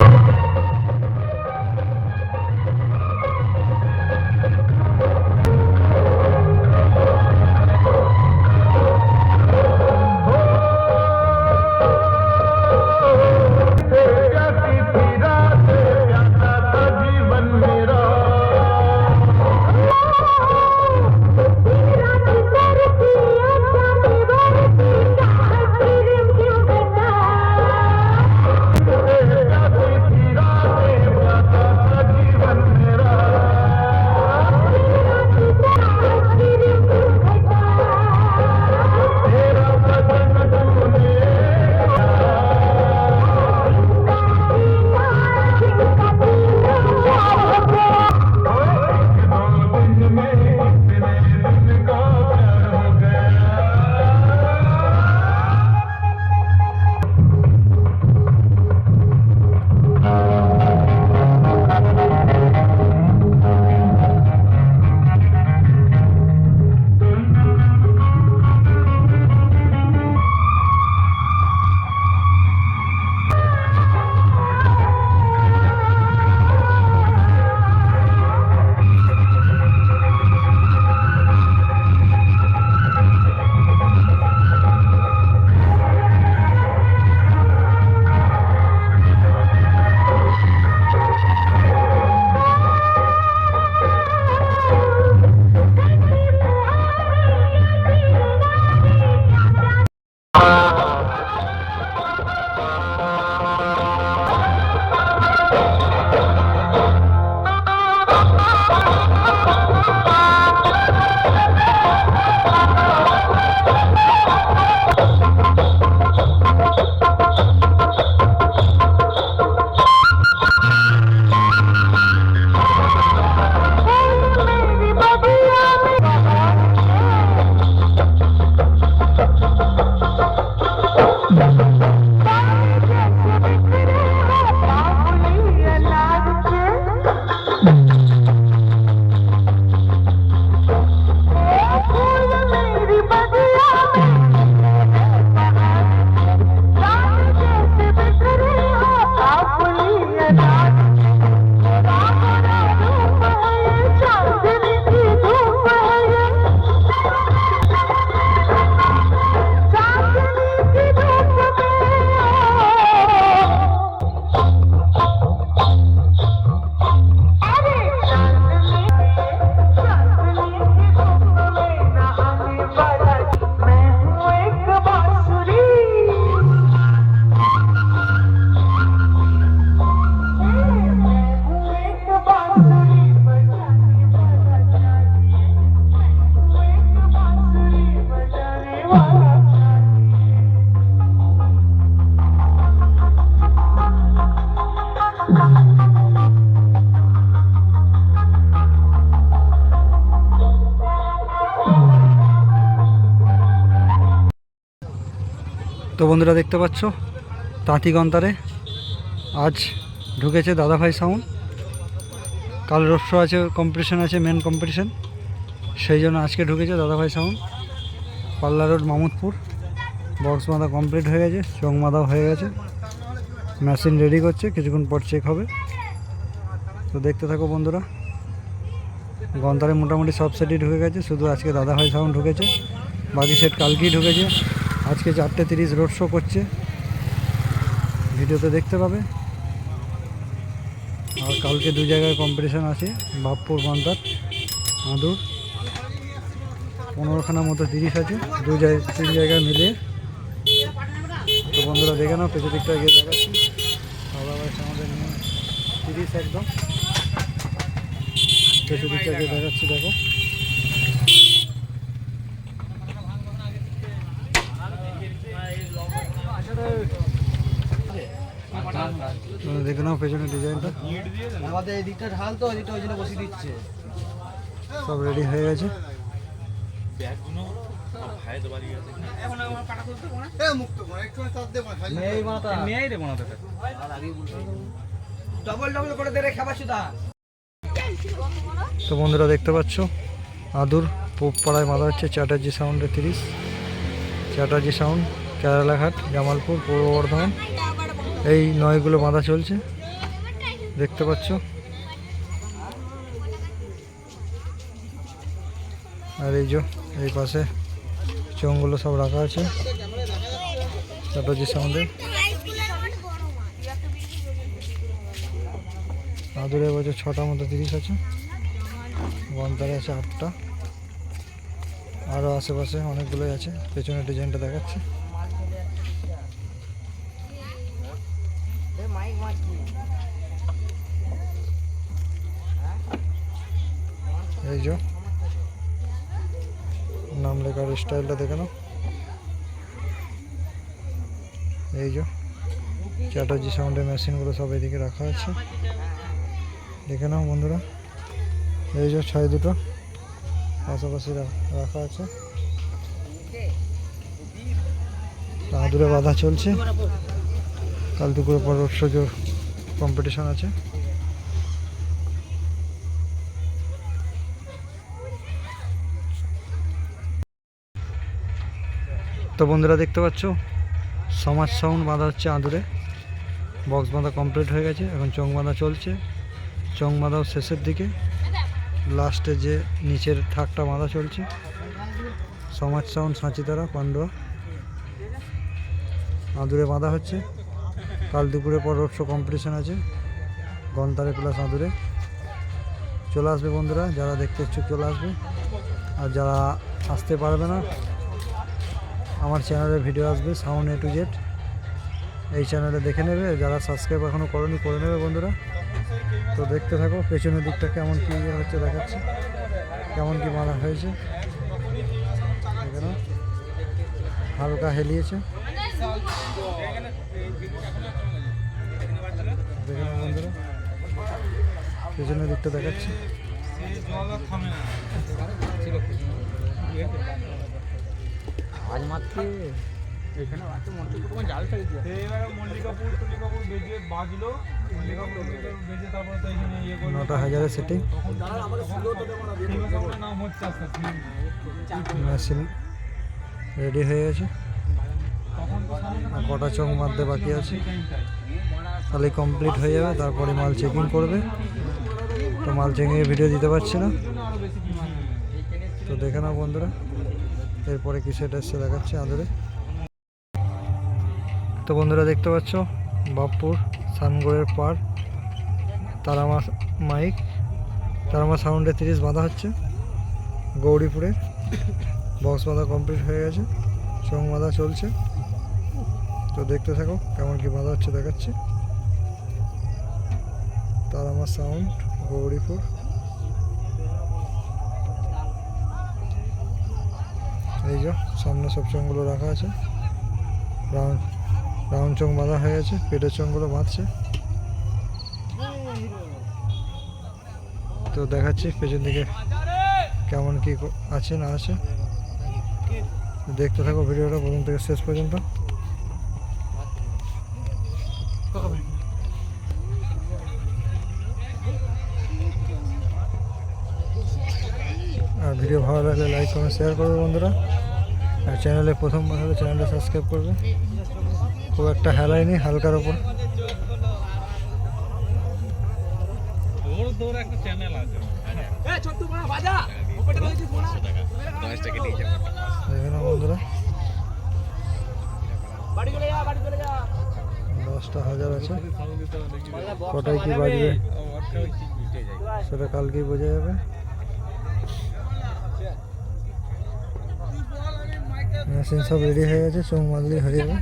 you. তো বন্ধুরা দেখতে পাচ্ছ? তাঁতি গন্তারে। আজ ঢুকেছে দাদাভাই সাউন্ড কাল রোড শো আছে কম্পিটিশন আছে মেন কম্পিটিশন সেই জন্য আজকে ঢুকেছে Dadabhai sound Palla road Mamudpur. Box বাঁধা কমপ্লিট হয়ে গেছে, চোখ বাঁধাও হয়ে গেছে। মেশিন রেডি করছে, কিছুক্ষণ পর চেক হবে। তো দেখতে থাকো বন্ধুরা। গন্তারে মোটামুটি সব সেটই ঢুকে গেছে, শুধু আজকে দাদাভাই সাউন্ড ঢুকেছে। বাকি সেট কালকেই ঢুকেছে। আজকে চারটে তিরিশ রোড শো করছে। ভিডিওতে দেখতে পাবে। আর কালকে দু জায়গায় কম্পিটিশান আছে, বাপপুর, বান্দার, আঁদুর। পনেরোখানা মতো তিরিশ আছে, দু জায়গায় তিন জায়গায় মিলিয়ে। তো বন্ধুরা দেখে নাও, পেছন দিকটা গিয়ে দেখাচ্ছি। দাদাভাই আমাদের নিয়ে। তিরিশ একদম। পেছন দিকটা গিয়ে দেখাচ্ছি, দেখো। দেখে নাও পেছনের ডিজাইনটা। আমাদের এই দিকটা ঢাল তো এদিকটা ওই জন্য বসিয়ে দিচ্ছে। সব রেডি হয়ে গেছে। নেই মাথা। মেয়েই রে ডবল ডবল করে দে রে খাবার সুদা। তো বন্ধুরা দেখতে পাচ্ছ আদুর পুব পাড়ায় মাথা হচ্ছে চ্যাটার্জি সাউন্ডে তিরিশ। চ্যাটার্জি সাউন্ড কেরালাঘাট জামালপুর পূর্ব বর্ধমান। এই নয়গুলো বাঁধা চলছে। দেখতে পাচ্ছ? আর এই যে, এই পাশে চোঙগুলো সব রাখা আছে। চাটাজির সামনে আদুরে বছর ছটা মতো তিরিশ আছে। গন্তারে আছে আটটা। আরও আশেপাশে অনেকগুলোই আছে। পেছনে ডিজাইনটা দেখাচ্ছে। এই যে। নাম লেখার স্টাইলটা দেখে নাও। এই যে, চ্যাটার্জি সাউন্ডের মেশিনগুলো সব এদিকে রাখা আছে। দেখে নাও বন্ধুরা। এই যে ছয় দুটো, পাশাপাশি রাখা আছে। আদুরে বাধা চলছে। কাল দুপুরে পর রোড শোজোর কম্পিটিশন আছে। তো বন্ধুরা দেখতে পাচ্ছ? সমাজ সাউন্ড বাঁধা হচ্ছে আদুরে বক্স বাঁধা কমপ্লিট হয়ে গেছে, এখন চং বাঁধা চলছে। চোং বাঁধাও শেষের দিকে। লাস্টে যে নিচের থাকটা বাঁধা চলছে। সমাজ সাউন্ড সাঁচিতারা, পান্ডুয়া। আদুরে বাঁধা হচ্ছে। কাল দুপুরে পর রোড শো কম্পিটিশন আছে। গন্তারে প্লাস আদুরে চলে আসবে বন্ধুরা, যারা দেখতে ইচ্ছুক চলে আসবে। আর যারা আসতে পারবে না আমার চ্যানেলে ভিডিও আসবে সাউন্ড এ টু জেড এই চ্যানেলে দেখে নেবে, যারা সাবস্ক্রাইব এখনও করনি, করে নেবে বন্ধুরা। তো দেখতে থাকো, পেছনের দিকটা কেমন কী হচ্ছে দেখাচ্ছে। কেমন কি মারা হয়েছে। হালকা হেলিয়েছে। দেখে বন্ধুরা, পেছনের দিকটা দেখাচ্ছে। আজ মাত্র এখানে আছে জাল ফেলে দিয়ে এবারে মল্লিকাপুর বেজে বাজলো। মল্লিকাপুর বেজে তারপরে তো এখানে ইয়ে করল। নটা হাজারের সেটিং শিবসাগরের নাম হচ্ছে আস্তে আস্তে মেশিন রেডি হয়ে গেছে। কটা চোখ মারতে বাকি আছে। তাহলে কমপ্লিট হয়ে যাবে তারপরে মাল চেকিং করবে। তো মাল চেকিংয়ের ভিডিও দিতে পারছি না। তো দেখে নাও বন্ধুরা। এরপরে কি সেটা এসছে দেখাচ্ছে আদরে। তো বন্ধুরা দেখতে পাচ্ছ, বাপপুর সানগড়ের পার, তারামা মাইক, তারামা সাউন্ডে তিরিশ বাঁধা হচ্ছে। গৌরীপুরে বক্স বাঁধা কমপ্লিট হয়ে গেছে চং বাঁধা চলছে। তো দেখতে থাকো কেমন কি বাঁধা হচ্ছে, দেখাচ্ছে। তারামা সাউন্ড, গৌরীপুর। এই যে, সামনে সব চোঙগুলো রাখা আছে। রাউন্ড রাউন্ড চোঙ বাঁধা হয়ে গেছে, পেটের চোঙগুলো বাঁধছে। তো দেখাচ্ছি পেছন দিকে কেমন কি আছে, না আছে। দেখতে থাকো ভিডিওটা প্রথম থেকে শেষ পর্যন্ত আর ভিডিও ভালো লাগলে লাইক, কমেন্ট শেয়ার করবে বন্ধুরা। আর চ্যানেলে প্রথমবার হলে চ্যানেলটা সাবস্ক্রাইব করবে। খুব একটা হেলাই নেই হালকার ওপর বন্ধুরা। দশটা হাজার আছে। কটায় কি বাজবে? সেটা কালকেই বোঝা যাবে। মেশিন সব রেডি হয়ে গেছে সব মারলেই হয়ে যাবে